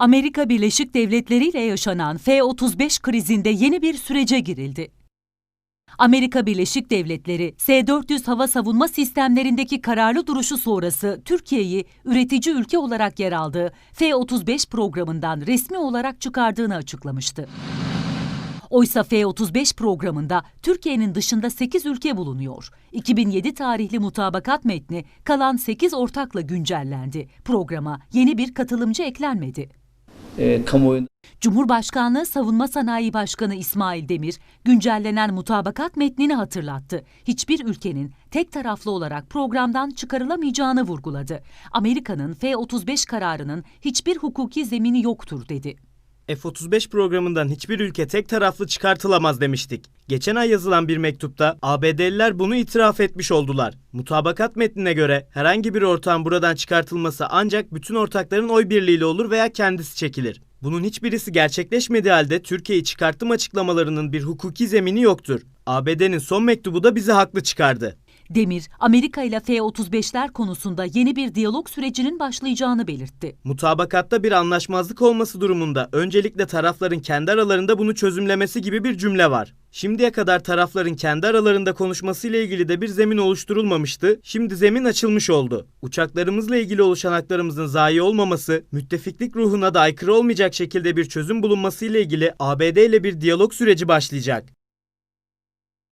Amerika Birleşik Devletleri ile yaşanan F-35 krizinde yeni bir sürece girildi. Amerika Birleşik Devletleri, S-400 hava savunma sistemlerindeki kararlı duruşu sonrası Türkiye'yi üretici ülke olarak yer aldığı F-35 programından resmi olarak çıkardığını açıklamıştı. Oysa F-35 programında Türkiye'nin dışında 8 ülke bulunuyor. 2007 tarihli mutabakat metni kalan 8 ortakla güncellendi. Programa yeni bir katılımcı eklenmedi. E, kamuoyunda Cumhurbaşkanlığı Savunma Sanayi Başkanı İsmail Demir, güncellenen mutabakat metnini hatırlattı. Hiçbir ülkenin tek taraflı olarak programdan çıkarılamayacağını vurguladı. Amerika'nın F-35 kararının hiçbir hukuki zemini yoktur dedi. F-35 programından hiçbir ülke tek taraflı çıkartılamaz demiştik. Geçen ay yazılan bir mektupta ABD'liler bunu itiraf etmiş oldular. Mutabakat metnine göre herhangi bir ortağın buradan çıkartılması ancak bütün ortakların oy birliğiyle olur veya kendisi çekilir. Bunun hiçbirisi gerçekleşmediği halde Türkiye'yi çıkarttım açıklamalarının bir hukuki zemini yoktur. ABD'nin son mektubu da bizi haklı çıkardı. Demir, Amerika ile F-35'ler konusunda yeni bir diyalog sürecinin başlayacağını belirtti. Mutabakatta bir anlaşmazlık olması durumunda öncelikle tarafların kendi aralarında bunu çözümlemesi gibi bir cümle var. Şimdiye kadar tarafların kendi aralarında konuşmasıyla ilgili de bir zemin oluşturulmamıştı. Şimdi zemin açılmış oldu. Uçaklarımızla ilgili oluşan haklarımızın zayi olmaması, müttefiklik ruhuna da aykırı olmayacak şekilde bir çözüm bulunması ile ilgili ABD ile bir diyalog süreci başlayacak.